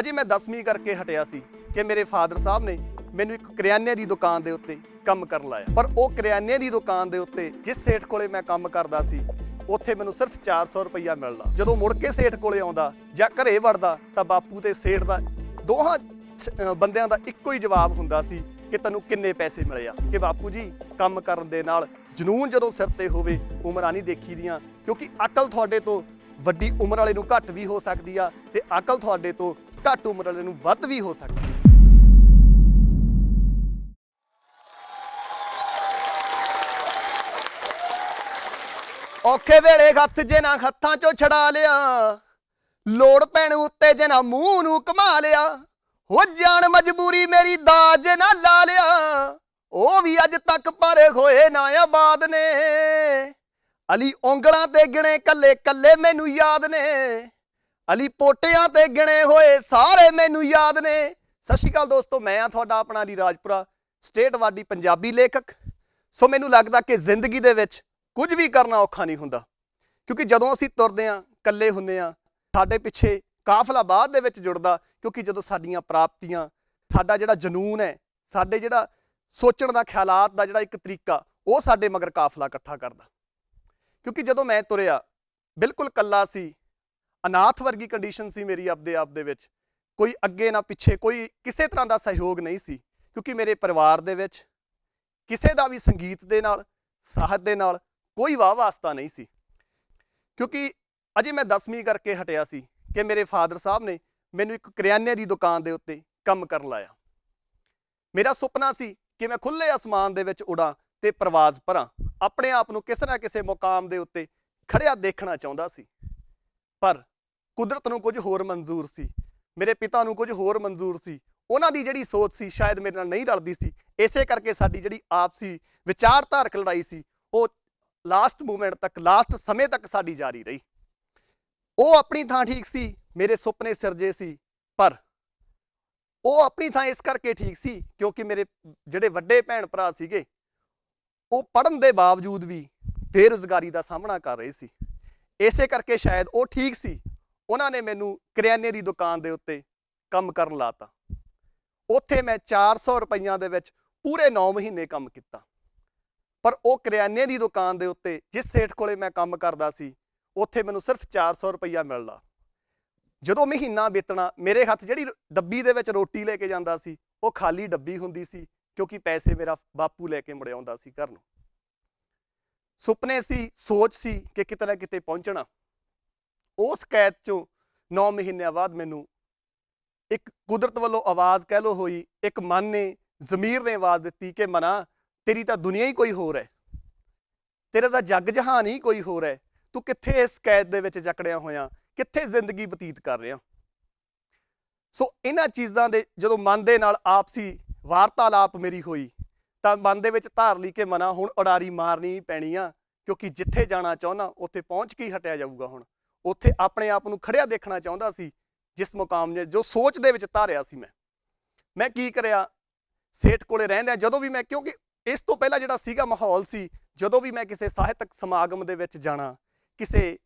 ਅਜੇ ਮੈਂ 10ਵੀਂ ਕਰਕੇ ਹਟਿਆ ਸੀ ਕਿ ਮੇਰੇ ਫਾਦਰ ਸਾਹਿਬ ਨੇ ਮੈਨੂੰ ਇੱਕ ਕਰਿਆਨੇ ਦੀ ਦੁਕਾਨ ਦੇ ਉੱਤੇ ਕੰਮ ਕਰਨ ਲਾਇਆ। ਪਰ ਉਹ ਕਰਿਆਨੇ ਦੀ ਦੁਕਾਨ ਦੇ ਉੱਤੇ ਜਿਸ ਸੇਠ ਕੋਲੇ ਮੈਂ ਕੰਮ ਕਰਦਾ ਸੀ, ਉੱਥੇ ਮੈਨੂੰ ਸਿਰਫ 400 ਰੁਪਈਆ ਮਿਲਦਾ। ਜਦੋਂ ਮੁੜ ਕੇ ਸੇਠ ਕੋਲੇ ਆਉਂਦਾ ਜਾਂ ਘਰੇ ਵੜਦਾ ਤਾਂ ਬਾਪੂ ਤੇ ਸੇਠ ਦਾ ਦੋਹਾਂ ਸ- ਬੰਦਿਆਂ ਦਾ ਇੱਕੋ ਹੀ ਜਵਾਬ ਹੁੰਦਾ ਸੀ ਕਿ ਤੈਨੂੰ ਕਿੰਨੇ ਪੈਸੇ ਮਿਲੇ ਆ। ਕਿ ਬਾਪੂ ਜੀ, ਕੰਮ ਕਰਨ ਦੇ ਨਾਲ ਜਨੂਨ ਜਦੋਂ ਸਿਰ ਤੇ ਹੋਵੇ, ਉਮਰਾਂ ਨਹੀਂ ਦੇਖੀ ਦੀਆਂ ਕਿਉਂਕਿ ਅਕਲ ਤੁਹਾਡੇ ਤੋਂ ਵੱਡੀ ਉਮਰ ਵਾਲੇ ਨੂੰ ਘੱਟ ਵੀ ਹੋ ਸਕਦੀ ਆ ਤੇ ਅਕਲ ਤੁਹਾਡੇ ਤੋਂ ਘੱਟ ਉਮਰ ਵਾਲੇ ਨੂੰ ਵੱਧ ਵੀ ਹੋ ਸਕਦੀ ਆ ਔਖੇ ਵੇਲੇ ਹੱਥ ਜੇ ਨਾ ਹੱਥਾਂ ਚੋਂ ਛਡਾ ਲਿਆ, ਲੋੜ ਪੈਣ ਉੱਤੇ ਜੇ ਨਾ ਮੂੰਹ ਨੂੰ ਕਮਾ ਲਿਆ, ਹੋ ਜਾਣ ਮਜਬੂਰੀ ਮੇਰੀ ਦਾਜ ਨਾ ਲਾ ਲਿਆ, ਉਹ ਵੀ ਅੱਜ ਤੱਕ ਪਰੇ ਹੋਏ ਨਾ ਆਬਾਦ ਨੇ। ਅਲੀ ਉਂਗਲਾਂ ਤੇ ਗਿਣੇ ਕੱਲੇ ਕੱਲੇ ਮੈਨੂੰ ਯਾਦ ਨੇ। ਅਲੀ ਪੋਟਿਆਂ ਤੇ ਗਿਣੇ ਹੋਏ ਸਾਰੇ ਮੈਨੂੰ ਯਾਦ ਨੇ। ਸਤਿ ਸ਼੍ਰੀ ਅਕਾਲ ਦੋਸਤੋ, ਮੈਂ ਆ ਤੁਹਾਡਾ ਆਪਣਾ ਅਲੀ ਰਾਜਪੁਰਾ, ਸਟੇਟ ਵਾਦੀ ਪੰਜਾਬੀ ਲੇਖਕ। ਸੋ ਮੈਨੂੰ ਲੱਗਦਾ ਕਿ ਜ਼ਿੰਦਗੀ ਦੇ ਵਿੱਚ ਕੁਝ ਵੀ ਕਰਨਾ ਔਖਾ ਨਹੀਂ ਹੁੰਦਾ। ਕਿਉਂਕਿ ਜਦੋਂ ਅਸੀਂ ਤੁਰਦੇ ਆਂ ਇਕੱਲੇ ਹੁੰਨੇ ਆ ਸਾਡੇ ਪਿੱਛੇ ਕਾਫਲਾ ਬਾਅਦ ਦੇ ਵਿੱਚ ਜੁੜਦਾ, ਕਿਉਂਕਿ ਜਦੋਂ ਸਾਡੀਆਂ ਪ੍ਰਾਪਤੀਆਂ, ਸਾਡਾ ਜਿਹੜਾ ਜਨੂਨ ਹੈ, ਸਾਡੇ ਜਿਹੜਾ ਸੋਚਣ ਦਾ ਖਿਆਲਾਤ ਦਾ ਜਿਹੜਾ ਇੱਕ ਤਰੀਕਾ, ਉਹ ਸਾਡੇ ਮਗਰ ਕਾਫਲਾ ਇਕੱਠਾ ਕਰਦਾ। ਕਿਉਂਕਿ ਜਦੋਂ ਮੈਂ ਤੁਰਿਆ, ਬਿਲਕੁਲ ਇਕੱਲਾ ਸੀ ਅਨਾਥ ਵਰਗੀ ਕੰਡੀਸ਼ਨ ਸੀ ਮੇਰੀ ਆਪਦੇ ਆਪ ਦੇ ਵਿੱਚ। ਕੋਈ ਅੱਗੇ ਨਾ ਪਿੱਛੇ, ਕੋਈ ਕਿਸੇ ਤਰ੍ਹਾਂ ਦਾ ਸਹਿਯੋਗ ਨਹੀਂ ਸੀ, ਕਿਉਂਕਿ ਮੇਰੇ ਪਰਿਵਾਰ ਦੇ ਵਿੱਚ ਕਿਸੇ ਦਾ ਵੀ ਸੰਗੀਤ ਦੇ ਨਾਲ, ਸਾਹਿਤ ਦੇ ਨਾਲ ਕੋਈ ਵਾਹ ਵਾਸਤਾ ਨਹੀਂ ਸੀ। ਕਿਉਂਕਿ ਅਜੇ ਮੈਂ 10ਵੀਂ ਕਰਕੇ ਹਟਿਆ ਸੀ ਕਿ ਮੇਰੇ ਫਾਦਰ ਸਾਹਿਬ ਨੇ ਮੈਨੂੰ ਇੱਕ ਕਰਿਆਨੇ ਦੀ ਦੁਕਾਨ ਦੇ ਉੱਤੇ ਕੰਮ ਕਰਨ ਲਾਇਆ। ਮੇਰਾ ਸੁਪਨਾ ਸੀ ਕਿ ਮੈਂ ਖੁੱਲੇ ਅਸਮਾਨ ਦੇ ਵਿੱਚ ਉਡਾਂ ਤੇ ਪ੍ਰਵਾਜ਼ ਭਰਾਂ ਆਪਣੇ ਆਪ ਨੂੰ ਕਿਸੇ ਨਾ ਕਿਸੇ ਮੁਕਾਮ ਦੇ ਉੱਤੇ ਖੜਿਆ ਦੇਖਣਾ ਚਾਹੁੰਦਾ ਸੀ। ਪਰ ਕੁਦਰਤ ਨੂੰ ਕੁਝ ਹੋਰ ਮਨਜ਼ੂਰ ਸੀ, ਮੇਰੇ ਪਿਤਾ ਨੂੰ ਕੁਝ ਹੋਰ ਮਨਜ਼ੂਰ ਸੀ, ਉਹਨਾਂ ਦੀ ਜਿਹੜੀ ਸੋਚ ਸੀ ਸ਼ਾਇਦ ਮੇਰੇ ਨਾਲ ਨਹੀਂ ਰਲਦੀ ਸੀ, ਇਸੇ ਕਰਕੇ ਸਾਡੀ ਜਿਹੜੀ ਆਪਸੀ ਵਿਚਾਰਧਾਰਕ ਲੜਾਈ ਸੀ, ਉਹ ਲਾਸਟ ਮੂਮੈਂਟ ਤੱਕ ਲਾਸਟ ਸਮੇਂ ਤੱਕ ਸਾਡੀ ਜਾਰੀ ਰਹੀ। ਉਹ ਆਪਣੀ ਥਾਂ ਠੀਕ ਸੀ, ਮੇਰੇ ਸੁਪਨੇ ਸਿਰਜੇ ਸੀ, ਪਰ ਉਹ ਆਪਣੀ ਥਾਂ ਇਸ ਕਰਕੇ ਠੀਕ ਸੀ ਕਿਉਂਕਿ ਮੇਰੇ ਜਿਹੜੇ ਵੱਡੇ ਭੈਣ ਭਰਾ ਸੀਗੇ, ਉਹ ਪੜਨ ਦੇ ਬਾਵਜੂਦ ਵੀ ਬੇਰੁਜ਼ਗਾਰੀ ਦਾ ਸਾਹਮਣਾ ਕਰ ਰਹੇ ਸੀ। ਇਸੇ ਕਰਕੇ ਸ਼ਾਇਦ ਉਹ ਠੀਕ ਸੀ ਉਹਨਾਂ ਨੇ ਮੈਨੂੰ ਕਰਿਆਨੇ ਦੀ ਦੁਕਾਨ ਦੇ ਉੱਤੇ ਕੰਮ ਕਰਨ ਲਾਤਾ। ਉੱਥੇ ਮੈਂ 400 ਰੁਪਈਆਂ ਦੇ ਵਿੱਚ ਪੂਰੇ 9 ਮਹੀਨੇ ਕੰਮ ਕੀਤਾ। ਪਰ ਉਹ ਕਰਿਆਨੇ ਦੀ ਦੁਕਾਨ ਦੇ ਉੱਤੇ ਜਿਸ ਸੇਠ ਕੋਲੇ ਮੈਂ ਕੰਮ ਕਰਦਾ ਸੀ, ਉੱਥੇ ਮੈਨੂੰ ਸਿਰਫ 400 ਰੁਪਈਆ ਮਿਲਦਾ। ਜਦੋਂ ਮਹੀਨਾ ਬੀਤਣਾ, ਮੇਰੇ ਹੱਥ ਜਿਹੜੀ ਡੱਬੀ ਦੇ ਵਿੱਚ ਰੋਟੀ ਲੈ ਕੇ ਜਾਂਦਾ ਸੀ, ਉਹ ਖਾਲੀ ਡੱਬੀ ਹੁੰਦੀ ਸੀ, ਕਿਉਂਕਿ ਪੈਸੇ ਮੇਰਾ ਬਾਪੂ ਲੈ ਕੇ ਮੁੜਿਆਉਂਦਾ ਸੀ ਘਰ ਨੂੰ। ਸੁਪਨੇ ਸੀ, ਸੋਚ ਸੀ ਕਿ ਕਿਤੇ ਨਾ ਕਿਤੇ ਪਹੁੰਚਣਾ। ਉਸ ਕੈਦ ਚੋਂ 9 ਮਹੀਨਿਆਂ ਬਾਅਦ ਮੈਨੂੰ ਇੱਕ ਕੁਦਰਤ ਵੱਲੋਂ ਆਵਾਜ਼ ਕਹਿ ਲੋ ਹੋਈ, ਇੱਕ ਮਨ ਨੇ, ਜ਼ਮੀਰ ਨੇ ਆਵਾਜ਼ ਦਿੱਤੀ ਕਿ ਮਨਾ, ਤੇਰੀ ਤਾਂ ਦੁਨੀਆ ਹੀ ਕੋਈ ਹੋਰ ਹੈ। ਤੇਰਾ ਤਾਂ ਜੱਗ ਜਹਾਨ ਹੀ ਕੋਈ ਹੋਰ ਹੈ। ਤੂੰ ਕਿੱਥੇ ਇਸ ਕੈਦ ਦੇ ਵਿੱਚ ਜਕੜਿਆ ਹੋਇਆ? ਕਿੱਥੇ ਜ਼ਿੰਦਗੀ ਬਤੀਤ ਕਰ ਰਿਹਾ? ਸੋ ਇਹਨਾਂ ਚੀਜ਼ਾਂ ਦੇ ਜਦੋਂ ਮਨ ਦੇ ਨਾਲ ਆਪਸੀ ਵਾਰਤਾਲਾਪ ਮੇਰੀ ਹੋਈ, ਤਾਂ ਮਨ ਦੇ ਵਿੱਚ ਧਾਰ ਲਈ ਕਿ ਮਨਾ, ਹੁਣ ਉਡਾਰੀ ਮਾਰਨੀ ਹੀ ਪੈਣੀ ਆ, ਕਿਉਂਕਿ ਜਿੱਥੇ ਜਾਣਾ ਚਾਹੁੰਦਾ, ਉੱਥੇ ਪਹੁੰਚ ਕੇ ਹੀ ਹਟਿਆ ਜਾਊਗਾ ਹੁਣ। ਉੱਥੇ ਆਪਣੇ ਆਪ ਨੂੰ ਖੜਿਆ ਦੇਖਣਾ ਚਾਹੁੰਦਾ ਸੀ, ਜਿਸ ਮੁਕਾਮ ਨੇ ਜੋ ਸੋਚ ਦੇ ਵਿੱਚ ਧਾਰਿਆ ਸੀ ਮੈਂ। ਮੈਂ ਕੀ ਕਰਿਆ? ਸੇਠ ਕੋਲੇ ਰਹਿੰਦਿਆਂ ਜਦੋਂ ਵੀ ਮੈਂ ਕਿਉਂਕਿ ਇਸ ਤੋਂ ਪਹਿਲਾਂ ਜਿਹੜਾ ਸੀਗਾ ਮਾਹੌਲ ਸੀ, ਜਦੋਂ ਵੀ ਮੈਂ ਕਿਸੇ ਸਾਹਿਤਕ ਸਮਾਗਮ ਦੇ ਵਿੱਚ ਜਾਣਾ, ਕਿਸੇ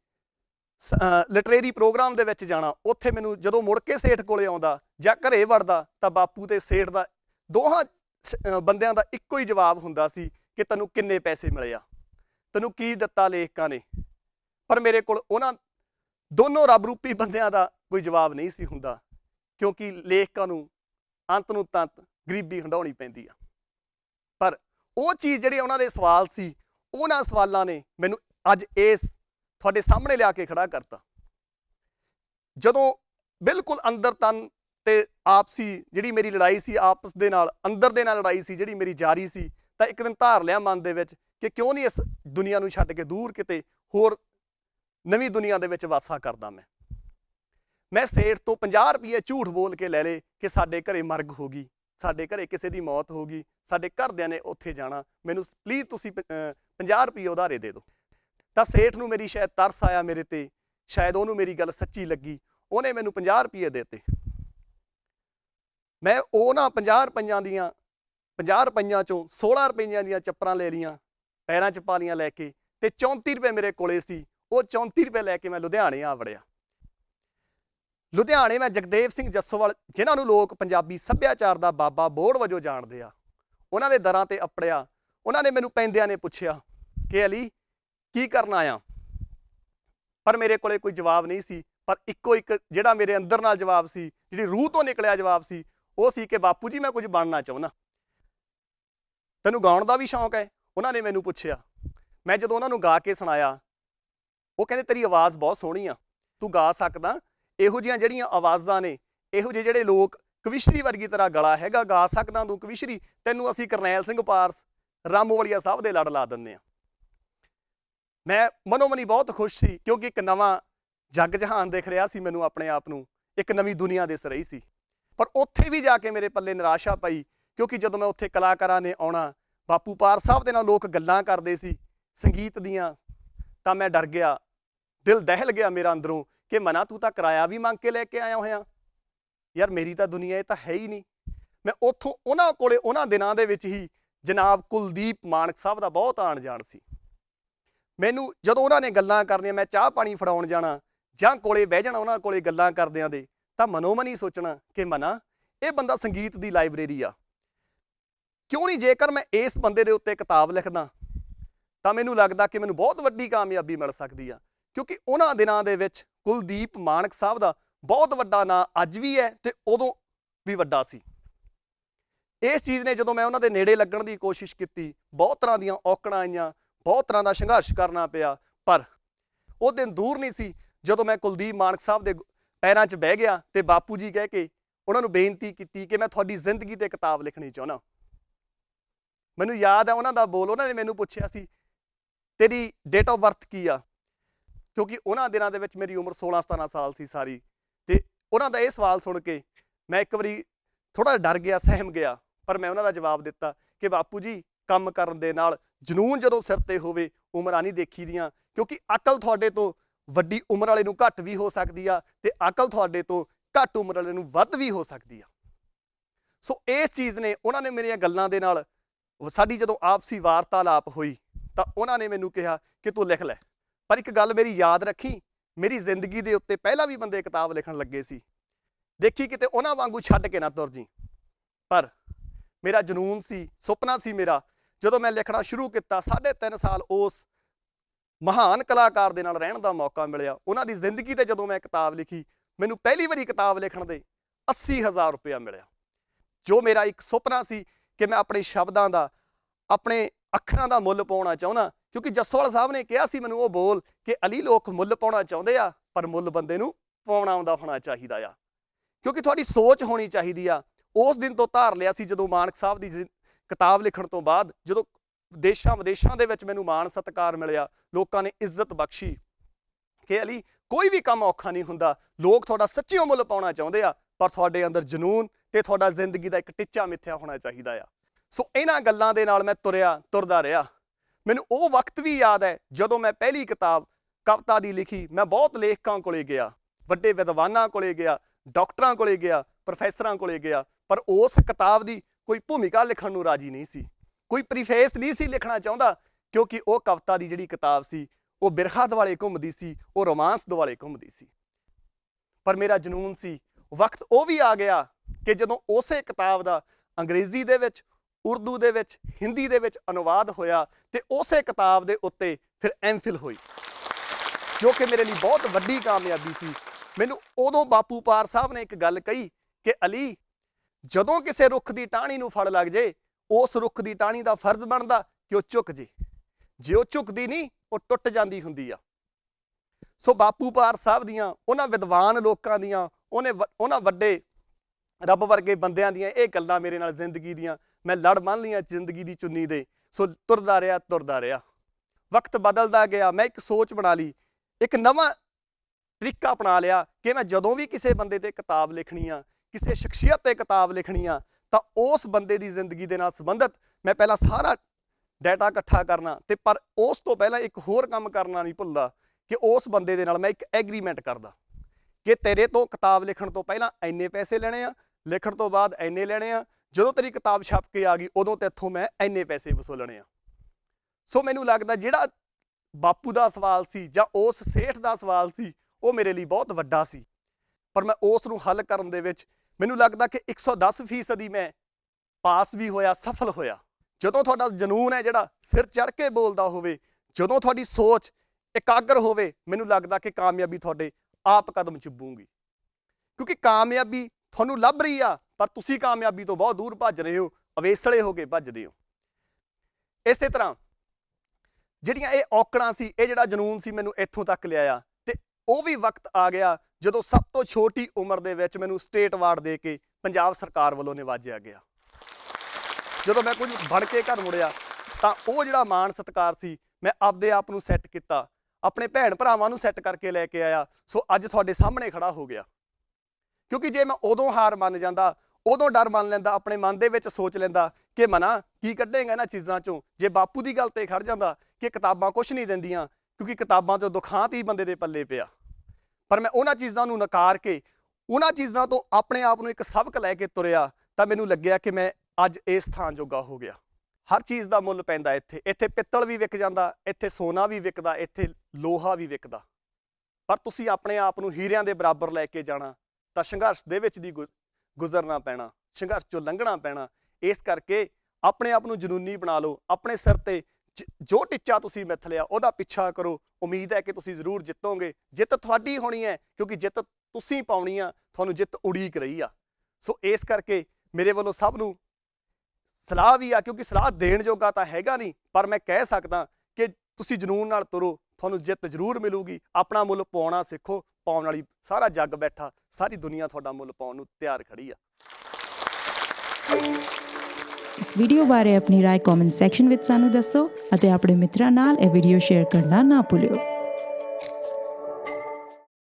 ਲਿਟਰੇਰੀ ਪ੍ਰੋਗਰਾਮ ਦੇ ਵਿੱਚ ਜਾਣਾ, ਉੱਥੇ ਮੈਨੂੰ ਜਦੋਂ ਮੁੜ ਕੇ ਸੇਠ ਕੋਲੇ ਆਉਂਦਾ ਜਾਂ ਘਰੇ ਵੜਦਾ, ਤਾਂ ਬਾਪੂ ਤੇ ਸੇਠ ਦਾ ਦੋਹਾਂ ਬੰਦਿਆਂ ਦਾ ਇੱਕੋ ਹੀ ਜਵਾਬ ਹੁੰਦਾ ਸੀ ਕਿ ਤੈਨੂੰ ਕਿੰਨੇ ਪੈਸੇ ਮਿਲੇ ਆ? ਤੈਨੂੰ ਕੀ ਦਿੱਤਾ ਲੇਖਕਾਂ ਨੇ? ਪਰ ਮੇਰੇ ਕੋਲ ਉਹਨਾਂ ਦੋਨੋਂ ਰੱਬ ਰੂਪੀ ਬੰਦਿਆਂ ਦਾ ਕੋਈ ਜਵਾਬ ਨਹੀਂ ਸੀ ਹੁੰਦਾ, ਕਿਉਂਕਿ ਲੇਖਕਾਂ ਨੂੰ, ਅੰਤ ਨੂੰ ਤੰਤ ਗਰੀਬੀ ਹੰਡਾਉਣੀ ਪੈਂਦੀ ਆ। ਪਰ ਉਹ ਚੀਜ਼ ਜਿਹੜੇ ਉਹਨਾਂ ਦੇ ਸਵਾਲ ਸੀ, ਉਹਨਾਂ ਸਵਾਲਾਂ ਨੇ ਮੈਨੂੰ ਅੱਜ ਇਸ ਤੁਹਾਡੇ ਸਾਹਮਣੇ ਲਿਆ ਕੇ ਖੜਾ ਕਰਤਾ। ਜਦੋਂ ਬਿਲਕੁਲ ਅੰਦਰ ਤਨ ਤੇ ਆਪਸੀ ਜਿਹੜੀ ਮੇਰੀ ਲੜਾਈ ਸੀ, ਆਪਸ ਦੇ ਨਾਲ, ਅੰਦਰ ਦੇ ਨਾਲ ਲੜਾਈ ਸੀ, ਜਿਹੜੀ ਮੇਰੀ ਜਾਰੀ ਸੀ, ਤਾਂ ਇੱਕ ਦਿਨ ਧਾਰ ਲਿਆ ਮਨ ਦੇ ਵਿੱਚ ਕਿ ਕਿਉਂ ਨਹੀਂ ਇਸ ਦੁਨੀਆ ਨੂੰ ਛੱਡ ਕੇ ਦੂਰ ਕਿਤੇ ਹੋਰ ਨਵੀਂ ਦੁਨੀਆ ਦੇ ਵਿੱਚ ਵਾਸਾ ਕਰਦਾ ਮੈਂ। ਮੈਂ ਸੇਠ ਤੋਂ 50 ਰੁਪਏ ਝੂਠ ਬੋਲ ਕੇ ਲੈ ਲੇ ਕਿ ਸਾਡੇ ਘਰੇ ਮਰਗ ਹੋ ਗਈ, ਸਾਡੇ ਘਰੇ ਕਿਸੇ ਦੀ ਮੌਤ ਹੋ ਗਈ, ਸਾਡੇ ਘਰਦਿਆਂ ਨੇ ਉੱਥੇ ਜਾਣਾ। ਮੈਨੂੰ ਪਲੀਜ਼ ਤੁਸੀਂ ਪ- ਅਹ 50 ਰੁਪਏ ਉਧਾਰੇ ਦੇ ਦਿਓ। ਤਾਂ ਸੇਠ ਨੂੰ ਮੇਰੀ ਸ਼ਾਇਦ ਤਰਸ ਆਇਆ ਮੇਰੇ ਤੇ, ਸ਼ਾਇਦ ਉਹਨੂੰ ਮੇਰੀ ਗੱਲ ਸੱਚੀ ਲੱਗੀ। ਉਹਨੇ ਮੈਨੂੰ 50 ਰੁਪਏ ਦਿੱਤੇ। ਮੈਂ ਉਹਨਾਂ ਨਾ 50 ਰੁਪਈਆਂ ਦੀਆਂ 50 ਰੁਪਈਆਂ ਚੋਂ 16 ਰੁਪਈਆਂ ਦੀਆਂ ਚੱਪਰਾਂ ਲੈ ਲੀਆਂ ਪੈਰਾਂ 'ਚ ਪਾਲੀਆਂ ਲੈ ਕੇ ਤੇ 34 ਰੁਪਏ ਮੇਰੇ ਕੋਲੇ ਸੀ। ਉਹ 34 ਰੁਪਏ ਲੈ ਕੇ ਮੈਂ ਲੁਧਿਆਣੇ ਆ ਵੜਿਆ। ਲੁਧਿਆਣੇ ਮੈਂ ਜਗਦੇਵ ਸਿੰਘ ਜੱਸੋਵਾਲ, ਜਿਨ੍ਹਾਂ ਨੂੰ ਲੋਕ ਪੰਜਾਬੀ ਸੱਭਿਆਚਾਰ ਦਾ ਬਾਬਾ ਬੋੜ ਵਜੋਂ ਜਾਣਦੇ ਆ, ਉਹਨਾਂ ਦੇ ਦਰਾਂ ਤੇ ਅਪੜਿਆ, ਉਹਨਾਂ ਨੇ ਮੈਨੂੰ ਪੈਂਦਿਆਂ ਨੇ ਪੁੱਛਿਆ ਕਿ ਅਲੀ, ਕੀ ਕਰਨ ਆਇਆ? ਪਰ ਮੇਰੇ ਕੋਲੇ ਕੋਈ ਜਵਾਬ ਨਹੀਂ ਸੀ, ਪਰ ਇੱਕੋ ਇੱਕ ਜਿਹੜਾ ਮੇਰੇ ਅੰਦਰ ਨਾਲ ਜਵਾਬ ਸੀ, ਜਿਹੜੀ ਰੂਹ ਤੋਂ ਨਿਕਲਿਆ ਜਵਾਬ ਸੀ, ਉਹ ਸੀ ਕਿ ਬਾਪੂ ਜੀ, ਮੈਂ ਕੁਝ ਬਣਨਾ ਚਾਹੁੰਦਾ। ਤੈਨੂੰ ਗਾਉਣ ਦਾ ਵੀ ਸ਼ੌਂਕ ਹੈ? ਉਹਨਾਂ ਨੇ ਮੈਨੂੰ ਪੁੱਛਿਆ। ਮੈਂ ਜਦੋਂ ਉਹਨਾਂ ਨੂੰ ਗਾ ਕੇ ਸੁਣਾਇਆ ਉਹ ਕਹਿੰਦੇ, ਤੇਰੀ ਆਵਾਜ਼ ਬਹੁਤ ਸੋਹਣੀ ਆ, ਤੂੰ ਗਾ ਸਕਦਾ। ਇਹੋ ਜਿਹੀਆਂ ਜਿਹੜੀਆਂ ਆਵਾਜ਼ਾਂ ਨੇ, ਇਹੋ ਜਿਹੇ ਜਿਹੜੇ ਲੋਕ ਕਵਿਸ਼ਰੀ ਵਰਗੀ ਤਰ੍ਹਾਂ ਗਲਾ ਹੈਗਾ, ਗਾ ਸਕਦਾ ਤੂੰ ਕਵਿਸ਼ਰੀ, ਤੈਨੂੰ ਅਸੀਂ ਕਰਨੈਲ ਸਿੰਘ ਪਾਰਸ, ਰਾਮੋਵਾਲੀਆ ਸਾਹਿਬ ਦੇ ਲੜ ਲਾ ਦਿੰਨੇ ਆ। ਮੈਂ ਮਨੋਮਨੀ ਬਹੁਤ ਖੁਸ਼ ਸੀ, ਕਿਉਂਕਿ ਇੱਕ ਨਵਾਂ ਜੱਗ ਜਹਾਨ ਦੇਖ ਰਿਹਾ ਸੀ ਮੈਨੂੰ ਆਪਣੇ ਆਪ ਨੂੰ, ਇੱਕ ਨਵੀਂ ਦੁਨੀਆ ਦਿਸ ਰਹੀ ਸੀ। ਪਰ ਉੱਥੇ ਵੀ ਜਾ ਕੇ ਮੇਰੇ ਪੱਲੇ ਨਿਰਾਸ਼ਾ ਪਈ, ਕਿਉਂਕਿ ਜਦੋਂ ਮੈਂ ਉੱਥੇ ਕਲਾਕਾਰਾਂ ਨੇ ਆਉਣਾ, ਬਾਪੂ ਪਾਰ ਸਾਹਿਬ ਦੇ ਨਾਲ ਲੋਕ ਗੱਲਾਂ ਕਰਦੇ ਸੀ, ਸੰਗੀਤ ਦੀਆਂ ਤਾਂ ਮੈਂ ਡਰ ਗਿਆ। ਦਿਲ ਦਹਿਲ ਗਿਆ ਮੇਰਾ ਅੰਦਰੋਂ ਕਿ ਮਨਾ ਤੂੰ ਤਾਂ ਕਿਰਾਇਆ ਵੀ ਮੰਗ ਕੇ ਲੈ ਕੇ ਆਇਆ ਹੋਇਆ। ਯਾਰ ਮੇਰੀ ਤਾਂ ਦੁਨੀਆ ਇਹ ਤਾਂ ਹੈ ਹੀ ਨਹੀਂ। ਮੈਂ ਉੱਥੋਂ ਉਹਨਾਂ ਕੋਲੇ ਉਹਨਾਂ ਦਿਨਾਂ ਦੇ ਵਿੱਚ ਹੀ ਜਨਾਬ ਕੁਲਦੀਪ ਮਾਨਕ ਸਾਹਿਬ ਦਾ ਬਹੁਤ ਆਣ ਜਾਣ ਸੀ। ਮੈਨੂੰ ਜਦੋਂ ਉਹਨਾਂ ਨੇ ਗੱਲਾਂ ਕਰਨੀਆਂ, ਮੈਂ ਚਾਹ ਪਾਣੀ ਫੜਾਉਣ ਜਾਣਾ ਜਾਂ ਕੋਲੇ ਬਹਿ ਜਾਣਾ ਉਹਨਾਂ ਕੋਲੇ ਗੱਲਾਂ ਕਰਦਿਆਂ ਦੇ, ਤਾਂ ਮਨੋਮਨੀ ਸੋਚਣਾ ਕਿ ਮਨਾ, ਇਹ ਬੰਦਾ ਸੰਗੀਤ ਦੀ ਲਾਇਬ੍ਰੇਰੀ ਆ। ਕਿਉਂ ਨਹੀਂ ਜੇਕਰ ਮੈਂ ਇਸ ਬੰਦੇ ਦੇ ਉੱਤੇ ਕਿਤਾਬ ਲਿਖਦਾ ਤਾਂ ਮੈਨੂੰ ਲੱਗਦਾ ਕਿ ਮੈਨੂੰ ਬਹੁਤ ਵੱਡੀ ਕਾਮਯਾਬੀ ਮਿਲ ਸਕਦੀ ਆ। ਕਿਉਂਕਿ ਉਹਨਾਂ ਦਿਨਾਂ ਦੇ ਵਿੱਚ ਕੁਲਦੀਪ ਮਾਨਕ ਸਾਹਿਬ ਦਾ ਬਹੁਤ ਵੱਡਾ ਨਾਂ ਅੱਜ ਵੀ ਹੈ ਤੇ ਉਦੋਂ ਵੀ ਵੱਡਾ ਸੀ। ਇਸ ਚੀਜ਼ ਨੇ ਜਦੋਂ ਮੈਂ ਉਹਨਾਂ ਦੇ ਨੇੜੇ ਲੱਗਣ ਦੀ ਕੋਸ਼ਿਸ਼ ਕੀਤੀ, ਬਹੁਤ ਤਰ੍ਹਾਂ ਦੀਆਂ ਔਕੜਾਂ ਆਈਆਂ, ਬਹੁਤ ਤਰ੍ਹਾਂ ਦਾ ਸੰਘਰਸ਼ ਕਰਨਾ ਪਿਆ, ਪਰ ਉਹ ਦਿਨ ਦੂਰ ਨਹੀਂ ਸੀ ਜਦੋਂ ਮੈਂ ਕੁਲਦੀਪ ਮਾਨਕ ਸਾਹਿਬ ਦੇ ਪੈਰਾਂ 'ਚ ਬਹਿ ਗਿਆ ਤੇ ਬਾਪੂ ਜੀ ਕਹਿ ਕੇ ਉਹਨਾਂ ਨੂੰ ਬੇਨਤੀ ਕੀਤੀ ਕਿ ਮੈਂ ਤੁਹਾਡੀ ਜ਼ਿੰਦਗੀ ਤੇ ਕਿਤਾਬ ਲਿਖਣੀ ਚਾਹੁੰਦਾ। ਮੈਨੂੰ ਯਾਦ ਹੈ ਉਹਨਾਂ ਦਾ ਬੋਲ, ਉਹਨਾਂ ਨੇ ਮੈਨੂੰ ਪੁੱਛਿਆ ਸੀ ਤੇਰੀ ਡੇਟ ਆਫ ਬਰਥ ਕੀ ਆ? ਕਿਉਂਕਿ ਉਹਨਾਂ ਦਿਨਾਂ ਦੇ ਵਿੱਚ ਮੇਰੀ ਉਮਰ 16 17 ਸਾਲ ਸੀ ਸਾਰੀ ਤੇ ਉਹਨਾਂ ਦਾ ਇਹ ਸਵਾਲ ਸੁਣ ਕੇ ਮੈਂ ਇੱਕ ਵਾਰੀ ਥੋੜਾ ਡਰ ਗਿਆ, ਸਹਿਮ ਗਿਆ, ਪਰ ਮੈਂ ਉਹਨਾਂ ਦਾ ਜਵਾਬ ਦਿੱਤਾ ਕਿ ਬਾਪੂ ਜੀ, ਕੰਮ ਕਰਨ ਦੇ ਨਾਲ ਜਨੂਨ ਜਦੋਂ ਸਿਰ ਤੇ ਹੋਵੇ, ਉਮਰਾਂ ਨਹੀਂ ਦੇਖੀ ਦੀਆਂ ਕਿਉਂਕਿ ਅਕਲ ਤੁਹਾਡੇ ਤੋਂ ਵੱਡੀ ਉਮਰ ਵਾਲੇ ਨੂੰ ਘੱਟ ਵੀ ਹੋ ਸਕਦੀ ਆ ਤੇ ਅਕਲ ਤੁਹਾਡੇ ਤੋਂ ਘੱਟ ਉਮਰ ਵਾਲੇ ਨੂੰ ਵੱਧ ਵੀ ਹੋ ਸਕਦੀ ਆ। ਸੋ ਇਸ ਚੀਜ਼ ਨੇ ਉਹਨਾਂ ਨੇ ਮੇਰੀਆਂ ਗੱਲਾਂ ਦੇ ਨਾਲ ਸਾਡੀ ਜਦੋਂ ਆਪਸੀ ਵਾਰਤਾਲਾਪ ਹੋਈ ਤਾਂ ਉਹਨਾਂ ਨੇ ਮੈਨੂੰ ਕਿਹਾ ਕਿ ਤੂੰ ਲਿਖ ਲੈ। ਪਰ ਇੱਕ ਗੱਲ ਮੇਰੀ ਯਾਦ ਰੱਖੀ, ਮੇਰੀ ਜ਼ਿੰਦਗੀ ਦੇ ਉੱਤੇ ਪਹਿਲਾਂ ਵੀ ਬੰਦੇ ਕਿਤਾਬ ਲਿਖਣ ਲੱਗੇ ਸੀ। ਦੇਖੀ ਕਿਤੇ ਉਹਨਾਂ ਵਾਂਗੂ ਛੱਡ ਕੇ ਨਾ ਤੁਰ ਜੀ। ਪਰ ਮੇਰਾ ਜਨੂਨ ਸੀ, ਸੁਪਨਾ ਸੀ ਮੇਰਾ, ਜਦੋਂ ਮੈਂ ਲਿਖਣਾ ਸ਼ੁਰੂ ਕੀਤਾ 3.5 ਸਾਲ ਉਸ ਮਹਾਨ ਕਲਾਕਾਰ ਦੇ ਨਾਲ ਰਹਿਣ ਦਾ ਮੌਕਾ ਮਿਲਿਆ। ਉਹਨਾਂ ਦੀ ਜ਼ਿੰਦਗੀ ਤੇ ਜਦੋਂ ਮੈਂ ਕਿਤਾਬ ਲਿਖੀ, ਮੈਨੂੰ ਪਹਿਲੀ ਵਾਰੀ ਕਿਤਾਬ ਲਿਖਣ ਦੇ 80000 ਰੁਪਇਆ ਮਿਲਿਆ। ਜੋ ਮੇਰਾ ਇੱਕ ਸੁਪਨਾ ਸੀ ਕਿ ਮੈਂ ਆਪਣੇ ਸ਼ਬਦਾਂ ਦਾ, ਆਪਣੇ ਅੱਖਰਾਂ ਦਾ ਮੁੱਲ ਪਾਉਣਾ ਚਾਹੁੰਦਾ, ਕਿਉਂਕਿ ਜੱਸੋਵਾਲ ਸਾਹਿਬ ਨੇ ਕਿਹਾ ਸੀ ਮੈਨੂੰ ਉਹ ਬੋਲ ਕਿ ਅਲੀ ਲੋਕ ਮੁੱਲ ਪਾਉਣਾ ਚਾਹੁੰਦੇ ਆ, ਪਰ ਮੁੱਲ ਬੰਦੇ ਨੂੰ ਪਾਉਣਾ ਆਉਂਦਾ ਹੋਣਾ ਚਾਹੀਦਾ ਆ। ਕਿਉਂਕਿ ਤੁਹਾਡੀ ਸੋਚ ਹੋਣੀ ਚਾਹੀਦੀ ਆ। ਉਸ ਦਿਨ ਤੋਂ ਧਾਰ ਲਿਆ ਸੀ ਜਦੋਂ ਮਾਨਕ ਸਾਹਿਬ ਦੀ ਜ਼ਿ- ਕਿਤਾਬ ਲਿਖਣ ਤੋਂ ਬਾਅਦ ਜਦੋਂ ਦੇਸ਼ਾਂ ਵਿਦੇਸ਼ਾਂ ਦੇ ਵਿੱਚ ਮੈਨੂੰ ਮਾਣ ਸਤਿਕਾਰ ਮਿਲਿਆ, ਲੋਕਾਂ ਨੇ ਇੱਜ਼ਤ ਬਖਸ਼ੀ ਕਿ ਅਲੀ ਕੋਈ ਵੀ ਕੰਮ ਔਖਾ ਨਹੀਂ ਹੁੰਦਾ, ਲੋਕ ਤੁਹਾਡਾ ਸੱਚੀਓ ਮੁੱਲ ਪਾਉਣਾ ਚਾਹੁੰਦੇ ਆ, ਪਰ ਤੁਹਾਡੇ ਅੰਦਰ ਜਨੂਨ ਤੇ ਤੁਹਾਡਾ ਜ਼ਿੰਦਗੀ ਦਾ ਇੱਕ ਟਿੱਚਾ ਮਿੱਥਿਆ ਹੋਣਾ ਚਾਹੀਦਾ ਆ। ਸੋ ਇਹਨਾਂ ਗੱਲਾਂ ਦੇ ਨਾਲ ਮੈਂ ਤੁਰਿਆ, ਤੁਰਦਾ ਰਿਹਾ। ਮੈਨੂੰ ਉਹ ਵਕਤ ਵੀ ਯਾਦ ਹੈ ਜਦੋਂ ਮੈਂ ਪਹਿਲੀ ਕਿਤਾਬ ਕਵਿਤਾ ਦੀ ਲਿਖੀ। ਮੈਂ ਬਹੁਤ ਲੇਖਕਾਂ ਕੋਲੇ ਗਿਆ, ਵੱਡੇ ਵਿਦਵਾਨਾਂ ਕੋਲੇ ਗਿਆ, ਡਾਕਟਰਾਂ ਕੋਲੇ ਗਿਆ, ਪ੍ਰੋਫੈਸਰਾਂ ਕੋਲੇ ਗਿਆ, ਪਰ ਉਸ ਕਿਤਾਬ ਦੀ ਕੋਈ ਭੂਮਿਕਾ ਲਿਖਣ ਨੂੰ ਰਾਜੀ ਨਹੀਂ ਸੀ। ਕੋਈ ਪ੍ਰੀਫੇਸ ਨਹੀਂ ਸੀ ਲਿਖਣਾ ਚਾਹੁੰਦਾ, ਕਿਉਂਕਿ ਉਹ ਕਵਿਤਾ ਦੀ ਜਿਹੜੀ ਕਿਤਾਬ ਸੀ, ਉਹ ਬਿਰਹਾ ਦੁਆਲੇ ਘੁੰਮਦੀ ਸੀ, ਉਹ ਰੋਮਾਂਸ ਦੁਆਲੇ ਘੁੰਮਦੀ ਸੀ। ਪਰ ਮੇਰਾ ਜਨੂਨ ਸੀ, ਵਕਤ ਉਹ ਵੀ ਆ ਗਿਆ ਕਿ ਜਦੋਂ ਉਸੇ ਕਿਤਾਬ ਦਾ ਅੰਗਰੇਜ਼ੀ ਦੇ ਵਿੱਚ ਉਰਦੂ ਦੇ ਵਿੱਚ, ਹਿੰਦੀ ਦੇ ਵਿੱਚ ਅਨੁਵਾਦ ਹੋਇਆ ਤੇ ਉਸੇ ਕਿਤਾਬ ਦੇ ਉੱਤੇ ਫਿਰ ਐਮਫਿਲ ਹੋਈ, ਜੋ ਕਿ ਮੇਰੇ ਲਈ ਬਹੁਤ ਵੱਡੀ ਕਾਮਯਾਬੀ ਸੀ। ਮੈਨੂੰ ਉਦੋਂ ਬਾਪੂ ਪਾਰ ਸਾਹਿਬ ਨੇ ਇੱਕ ਗੱਲ ਕਹੀ ਕਿ, ਅਲੀ, ਜਦੋਂ ਕਿਸੇ ਰੁੱਖ ਦੀ ਟਾਹਣੀ ਨੂੰ ਫੜ ਲੱਗ ਜੇ, ਉਸ ਰੁੱਖ ਦੀ ਟਾਹਣੀ ਦਾ ਫਰਜ਼ ਬਣਦਾ ਕਿ ਉਹ ਝੁਕ ਜੇ। ਜੇ ਉਹ ਝੁਕਦੀ ਨਹੀਂ, ਉਹ ਟੁੱਟ ਜਾਂਦੀ ਹੁੰਦੀ ਆ। ਸੋ ਬਾਪੂ ਪਾਰ ਸਾਹਿਬ ਦੀਆਂ, ਉਹਨਾਂ ਵਿਦਵਾਨ ਲੋਕਾਂ ਦੀਆਂ, ਉਹਨੇ ਵ- ਉਹਨਾਂ ਵੱਡੇ ਰੱਬ ਵਰਗੇ ਬੰਦਿਆਂ ਦੀਆਂ ਇਹ ਗੱਲਾਂ ਮੇਰੇ ਨਾਲ ਜ਼ਿੰਦਗੀ ਦੀਆਂ ਮੈਂ ਲੜ ਬੰਨ ਲੀਆਂ ਜ਼ਿੰਦਗੀ ਦੀ ਚੁੰਨੀ ਦੇ। ਸੋ ਤੁਰਦਾ ਰਿਹਾ ਤੁਰਦਾ ਰਿਹਾ। ਵਕਤ ਬਦਲਦਾ ਗਿਆ, ਮੈਂ ਇੱਕ ਸੋਚ ਬਣਾ ਲਈ, ਇੱਕ ਨਵਾਂ ਤਰੀਕਾ ਅਪਣਾ ਲਿਆ ਕਿ ਮੈਂ ਜਦੋਂ ਵੀ ਕਿਸੇ ਬੰਦੇ ਤੇ ਕਿਤਾਬ ਲਿਖਣੀ ਆ, ਕਿਸੇ ਸ਼ਖਸੀਅਤ ਤੇ ਕਿਤਾਬ ਲਿਖਣੀ ਆ, ਤਾਂ ਉਸ ਬੰਦੇ ਦੀ ਜ਼ਿੰਦਗੀ ਦੇ ਨਾਲ ਸੰਬੰਧਿਤ ਮੈਂ ਪਹਿਲਾਂ ਸਾਰਾ ਡਾਟਾ ਇਕੱਠਾ ਕਰਨਾ ਤੇ ਪਰ ਉਸ ਤੋਂ ਪਹਿਲਾਂ ਇੱਕ ਹੋਰ ਕੰਮ ਕਰਨਾ ਨਹੀਂ ਭੁੱਲਦਾ ਕਿ ਉਸ ਬੰਦੇ ਦੇ ਨਾਲ ਮੈਂ ਇੱਕ ਐਗਰੀਮੈਂਟ ਕਰਦਾ ਕਿ ਤੇਰੇ ਤੋਂ ਕਿਤਾਬ ਲਿਖਣ ਤੋਂ ਪਹਿਲਾਂ ਇੰਨੇ ਪੈਸੇ ਲੈਣੇ ਆ, ਲਿਖਣ ਤੋਂ ਬਾਅਦ ਇੰਨੇ ਲੈਣੇ ਆ ਜਦੋਂ ਤੇਰੀ ਕਿਤਾਬ ਛਪ ਕੇ ਆ ਗਈ, ਉਦੋਂ ਤੇਥੋਂ ਮੈਂ ਇੰਨੇ ਪੈਸੇ ਵਸੂਲਣੇ ਆ। ਸੋ ਮੈਨੂੰ ਲੱਗਦਾ ਜਿਹੜਾ ਬਾਪੂ ਦਾ ਸਵਾਲ ਸੀ ਜਾਂ ਉਸ ਸੇਠ ਦਾ ਸਵਾਲ ਸੀ, ਉਹ ਮੇਰੇ ਲਈ ਬਹੁਤ ਵੱਡਾ ਸੀ। ਪਰ ਮੈਂ ਉਸ ਨੂੰ ਹੱਲ ਕਰਨ ਦੇ ਵਿੱਚ ਮੈਨੂੰ ਲੱਗਦਾ ਕਿ 110 ਫੀਸਦੀ ਮੈਂ ਪਾਸ ਵੀ ਹੋਇਆ, ਸਫਲ ਹੋਇਆ। ਜਦੋਂ ਤੁਹਾਡਾ ਜਨੂਨ ਹੈ ਜਿਹੜਾ ਸਿਰ ਚੜ ਕੇ ਬੋਲਦਾ ਹੋਵੇ, ਜਦੋਂ ਤੁਹਾਡੀ ਸੋਚ ਇਕਾਗਰ ਹੋਵੇ, ਮੈਨੂੰ ਲੱਗਦਾ ਕਿ ਕਾਮਯਾਬੀ ਤੁਹਾਡੇ ਆਪ ਕਦਮ ਚੁੱਭੂਗੀ। ਕਿਉਂਕਿ ਕਾਮਯਾਬੀ ਤੁਹਾਨੂੰ ਲੱਭ ਰਹੀ ਆ ਪਰ ਤੁਸੀਂ ਕਾਮਯਾਬੀ ਤੋਂ ਬਹੁਤ ਦੂਰ ਭੱਜ ਰਹੇ ਹੋ, ਅਵੇਸਲੇ ਹੋ ਕੇ ਭੱਜਦੇ ਹੋ। ਇਸੇ ਤਰ੍ਹਾਂ ਜਿਹੜੀਆਂ ਇਹ ਔਕੜਾਂ ਸੀ, ਇਹ ਜਿਹੜਾ ਜਨੂਨ ਸੀ ਮੈਨੂੰ ਇੱਥੋਂ ਤੱਕ ਲਿਆਇਆ ਤੇ ਉਹ ਵੀ ਵਕਤ ਆ ਗਿਆ ਜਦੋਂ ਸਭ ਤੋਂ ਛੋਟੀ ਉਮਰ ਦੇ ਵਿੱਚ ਮੈਨੂੰ ਸਟੇਟ ਅਵਾਰਡ ਦੇ ਕੇ ਪੰਜਾਬ ਸਰਕਾਰ ਵੱਲੋਂ ਨਿਵਾਜਿਆ ਗਿਆ। ਜਦੋਂ ਮੈਂ ਕੁਝ ਬਣ ਕੇ ਘਰ ਮੁੜਿਆ ਤਾਂ ਉਹ ਜਿਹੜਾ ਮਾਣ ਸਤਿਕਾਰ ਸੀ, ਮੈਂ ਆਪਦੇ ਆਪ ਨੂੰ ਸੈੱਟ ਕੀਤਾ, ਆਪਣੇ ਭੈਣ ਭਰਾਵਾਂ ਨੂੰ ਸੈੱਟ ਕਰਕੇ ਲੈ ਕੇ ਆਇਆ, ਸੋ ਅੱਜ ਤੁਹਾਡੇ ਸਾਹਮਣੇ ਖੜਾ ਹੋ ਗਿਆ। ਕਿਉਂਕਿ ਜੇ ਮੈਂ ਉਦੋਂ ਹਾਰ ਮੰਨ ਜਾਂਦਾ, ਉਦੋਂ ਡਰ ਮੰਨ ਲੈਂਦਾ, ਆਪਣੇ ਮਨ ਦੇ ਵਿੱਚ ਸੋਚ ਲੈਂਦਾ ਕਿ ਮਨਾ, ਕੀ ਕੱਢੇਗਾ ਇਹਨਾਂ ਚੀਜ਼ਾਂ ਚੋਂ? ਜੇ ਬਾਪੂ ਦੀ ਗੱਲ ਤੇ ਖੜ ਜਾਂਦਾ ਕਿ ਕਿਤਾਬਾਂ ਕੁਝ ਨਹੀਂ ਦਿੰਦੀਆਂ, ਕਿਉਂਕਿ ਕਿਤਾਬਾਂ 'ਚੋਂ ਦੁਖਾਂਤ ਹੀ ਬੰਦੇ ਦੇ ਪੱਲੇ ਪਿਆ। ਪਰ ਮੈਂ ਉਹਨਾਂ ਚੀਜ਼ਾਂ ਨੂੰ ਨਕਾਰ ਕੇ, ਉਹਨਾਂ ਚੀਜ਼ਾਂ ਤੋਂ ਆਪਣੇ ਆਪ ਨੂੰ ਇੱਕ ਸਬਕ ਲੈ ਕੇ ਤੁਰਿਆ, ਤਾਂ ਮੈਨੂੰ ਲੱਗਿਆ ਕਿ ਮੈਂ ਅੱਜ ਇਸ ਥਾਂ ਜੋਗਾ ਹੋ ਗਿਆ। ਹਰ ਚੀਜ਼ ਦਾ ਮੁੱਲ ਪੈਂਦਾ ਇੱਥੇ। ਇੱਥੇ ਪਿੱਤਲ ਵੀ ਵਿਕ ਜਾਂਦਾ, ਇੱਥੇ ਸੋਨਾ ਵੀ ਵਿਕਦਾ, ਇੱਥੇ ਲੋਹਾ ਵੀ ਵਿਕਦਾ। ਪਰ ਤੁਸੀਂ ਆਪਣੇ ਆਪ ਨੂੰ ਹੀਰਿਆਂ ਦੇ ਬਰਾਬਰ ਲੈ ਕੇ ਜਾਣਾ ਤਾਂ ਸੰਘਰਸ਼ ਦੇ ਵਿੱਚ ਦੀ ਗੁ- ਗੁਜ਼ਰਨਾ ਪੈਣਾ, ਸੰਘਰਸ਼ ਚੋਂ ਲੰਘਣਾ ਪੈਣਾ, ਇਸ ਕਰਕੇ ਆਪਣੇ ਆਪ ਨੂੰ ਜਨੂਨੀ ਬਣਾ ਲਓ, ਆਪਣੇ ਸਿਰ ਤੇ ਜ- ਜੋ ਟਿੱਚਾ ਤੁਸੀਂ ਮਿੱਥ ਲਿਆ, ਉਹਦਾ ਪਿੱਛਾ ਕਰੋ, ਉਮੀਦ ਹੈ ਕਿ ਤੁਸੀਂ ਜ਼ਰੂਰ ਜਿੱਤੋਗੇ, ਜਿੱਤ ਤੁਹਾਡੀ ਹੋਣੀ ਹੈ, ਕਿਉਂਕਿ ਜਿੱਤ ਤੁਸੀਂ ਪਾਉਣੀ ਆ, ਤੁਹਾਨੂੰ ਜਿੱਤ ਉਡੀਕ ਰਹੀ ਆ। ਸੋ ਇਸ ਕਰਕੇ ਮੇਰੇ ਵੱਲੋਂ ਸਭ ਨੂੰ ਸਲਾਹ ਵੀ ਆ, ਕਿਉਂਕਿ ਸਲਾਹ ਦੇਣ ਜੋਗਾ ਤਾਂ ਹੈਗਾ ਨਹੀਂ, ਪਰ ਮੈਂ ਕਹਿ ਸਕਦਾ ਕਿ ਤੁਸੀਂ ਜਨੂਨ ਨਾਲ ਤੁਰੋ, ਤੁਹਾਨੂੰ ਜਿੱਤ ਜ਼ਰੂਰ ਮਿਲੂਗੀ, ਆਪਣਾ ਮੁੱਲ ਪਾਉਣਾ ਸਿੱਖੋ ਪਾਉਣ ਵਾਲੀ ਸਾਰਾ ਜੱਗ ਬੈਠਾ ਸਾਰੀ ਦੁਨੀਆ ਤੁਹਾਡਾ ਮੁੱਲ ਪਾਉਣ ਨੂੰ ਤਿਆਰ ਖੜੀ ਆ ਇਸ ਵੀਡੀਓ ਬਾਰੇ ਆਪਣੀ رائے ਕਮੈਂਟ ਸੈਕਸ਼ਨ ਵਿੱਚ ਸਾਨੂੰ ਦੱਸੋ ਅਤੇ ਆਪਣੇ ਮਿੱਤਰਾਂ ਨਾਲ ਇਹ ਵੀਡੀਓ ਸ਼ੇਅਰ ਕਰਨਾ ਨਾ ਭੁੱਲਿਓ